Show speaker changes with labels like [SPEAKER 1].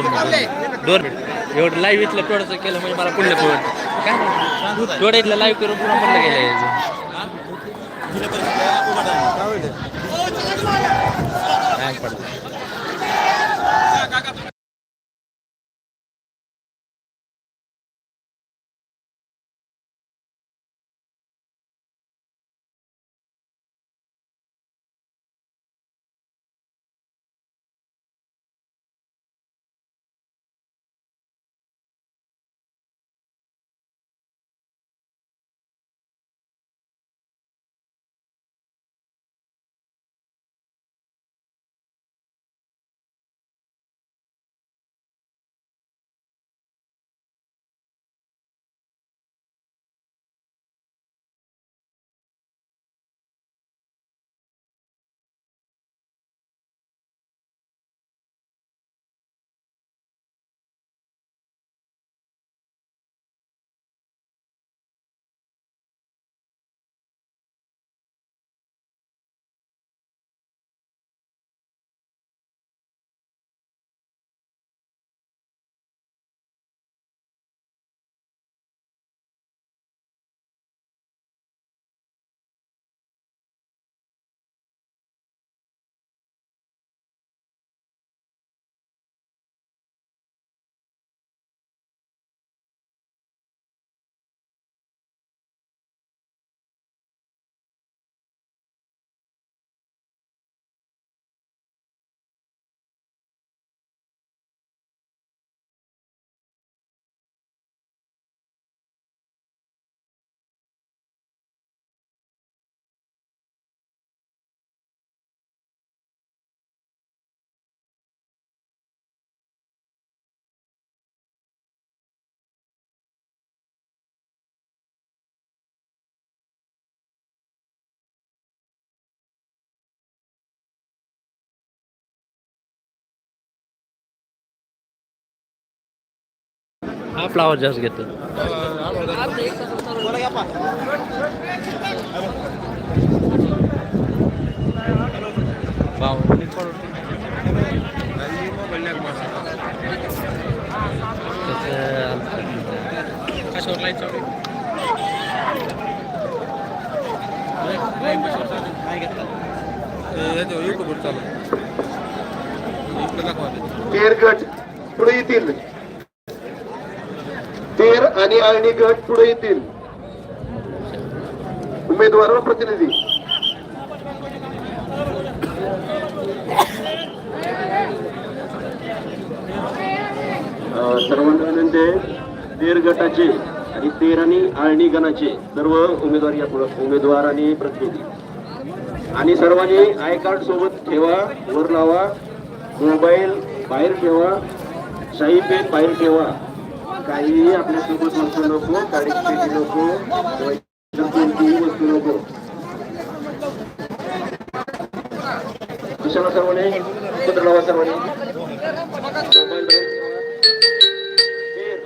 [SPEAKER 1] दोन मिनिट. एवढं लाईव्ह इथलं थोडंसं केलं म्हणजे मला पुढलं पोळ काय? थोडं इथलं लाईव्ह करून पुन्हा म्हणलं गेलं हा फ्लावर जास्त घेतो. कशावर लाइट चालू
[SPEAKER 2] तेर गट पुढे येतील. आणि आळणी गट पुढे येतील. उमेदवार व प्रतिनिधी सर्वांना विनंती तेर गटाचे आणि तेर आणि आळणी गणाचे सर्व उमेदवार या पुढं उमेदवार आणि प्रतिनिधी. आणि सर्वांनी आय कार्ड सोबत ठेवा वर लावा मोबाईल बाहेर ठेवा शाही पेन बाहेर ठेवा. काहीही आपल्या सोबत वस्तू नको गाडीची पेटी नको किंवा इतर कोणतीही वस्तू नको कशाला सर्वांनी एकत्र लावा सर्वांनी मोबाईल बाहेर ठेवा. तेर.